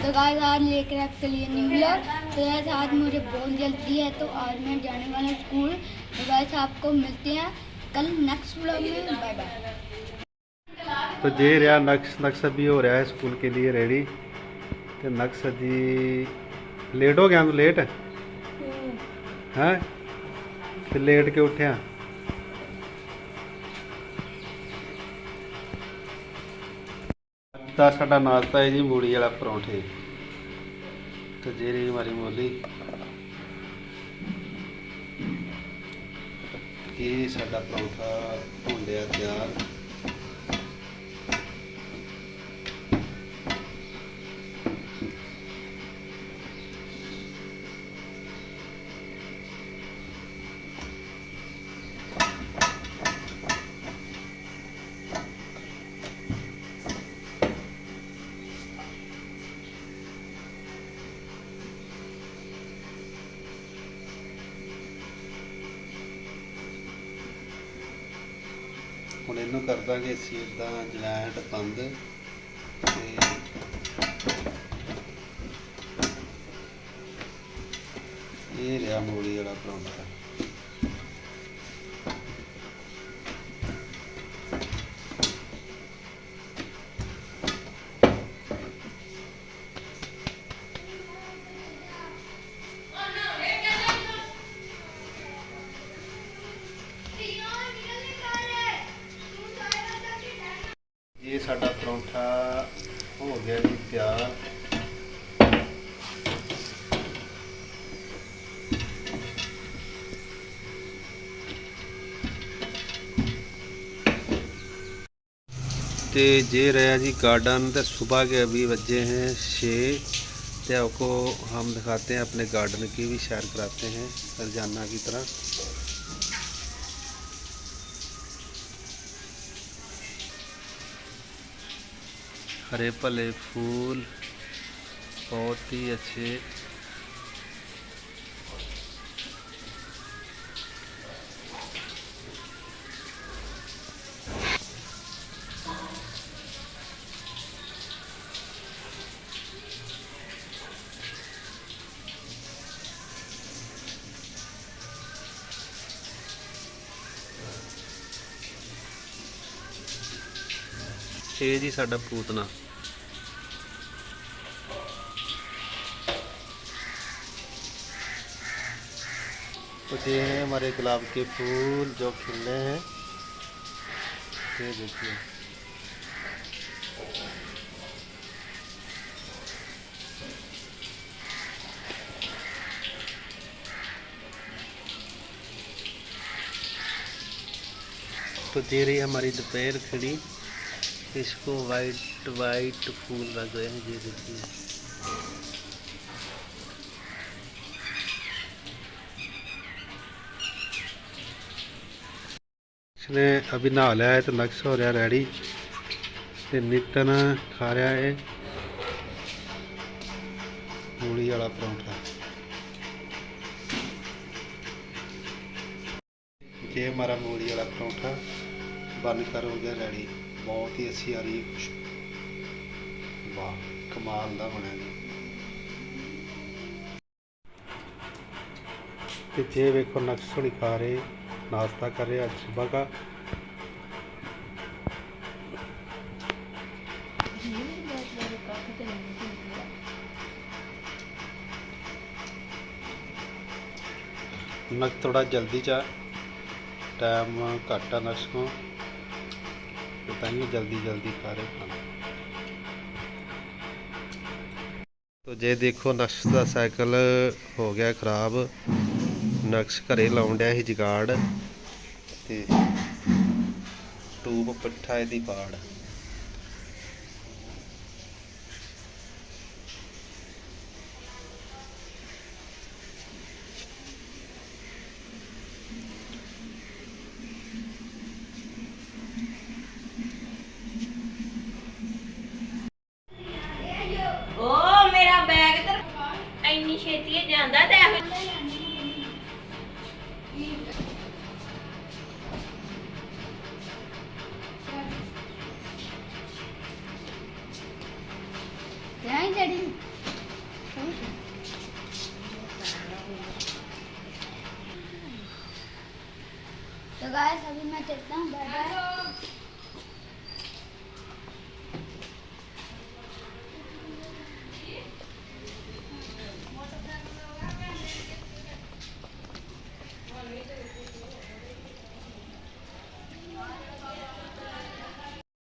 तो आज आपके लिए तो आज मुझे बहुत जल्दी है तो आज मैं जाने वाला स्कूल तो आपको मिलते हैं कल नेक्स्ट व्लॉग में। बाय बाय तो जे रहा नक्श नक्सद भी हो रहा है स्कूल के लिए रेडी ਤੇ ਨਕਸ ਜੀ ਲੇਟ ਹੋ ਗਿਆ ਤੂੰ ਲੇਟ ਹੈ? ਤੇ ਲੇਟ ਕੇ ਉੱਠਿਆ? ਤਾਂ ਸਾਡਾ ਨਾਸ਼ਤਾ ਹੈ ਜੀ ਮੂੜੀ ਵਾਲਾ ਪਰੌਂਠੇ। ਤੇ ਜਿਹੜੀ ਮਾਰੀ ਮੋਲੀ। ਇਹ ਸਾਡਾ ਪਰੌਂਠਾ ਹੁੰਦਿਆ ਤਿਆਰ। ਹੁਣ ਇਹਨੂੰ ਕਰ ਦਾਂਗੇ ਅਸੀਂ ਇਦਾਂ ਜਲੈਂਡ ਬੰਦ ਤੇ ਇਹ ਰਿਹਾ ਮੂਲੀ ਵਾਲਾ ਪਰੌਂਠਾ। ਸਾਡਾ ਪਰੌਂਠਾ ਹੋ ਗਿਆ ਜੀ ਤਿਆਰ ते ये रहा जी गार्डन तो सुबह के अभी बजे हैं छः तो आपको हम दिखाते हैं अपने गार्डन की भी सैर कराते हैं रोजाना की तरह हरे भले फूल बहुत ही अच्छे ਇਹ ਜੀ ਸਾਡਾ ਪੂਤਨਾ तो ये हैं हमारे गुलाब के फूल जो खिल रहे हैं ये देखिए तो ये रही हमारी दोपहर खड़ी इसको वाइट वाइट फूल लग गए हैं ये देखिए इसने अभी नहा लिया है तो नक्श हो रहा रेडी ਤੇ ਨਿਤਨ ਖਾ ਰਿਹਾ ਹੈ ਮੂਲੀ ਵਾਲਾ ਪਰੌਂਠਾ ये हमारा मूली वाला परोठा बनकर हो गया रेडी बहुत ਬਹੁਤ ਹੀ ਅੱਛੀ ਆ ਰਹੀ ਹੈ ਵਾਹ, ਕਮਾਲ ਦਾ ਬਣਿਆ ਜੀ। ਤੇ ਜੇ ਵੇਖੋ ਨਕਸ਼ਣੀ ਖਾ ਰਹੇ ਨਾਸ਼ਤਾ ਕਰ ਰਹੇ, ਅੱਜ ਸਵੇਰ ਦਾ। ਨਕ ਥੋੜਾ ਜਲਦੀ ਚਾ ਟਾਈਮ ਘੱਟ ਆ ਨਕਸ਼ ਨੂੰ। ਤਾਂ ਹੀ ਜਲਦੀ ਜਲਦੀ ਖਾ ਰਹੇ ਖਾਣਾ। ਤੋ ਜੇ ਦੇਖੋ ਨਕਸ਼ ਦਾ ਸਾਈਕਲ ਹੋ ਗਿਆ ਖਰਾਬ। ਨਕਸ਼ ਘਰੇ ਲਾਉਣ ਡਿਆ ਸੀ ਜਗਾੜ ਤੇ ਟੂਬ ਪੱਠਾ ਇਹਦੀ ਪਾੜ ਓ ਮੇਰਾ ਬੈਗ ਤੇ तो गाइस अभी मैं चलता हूँ बाय बाय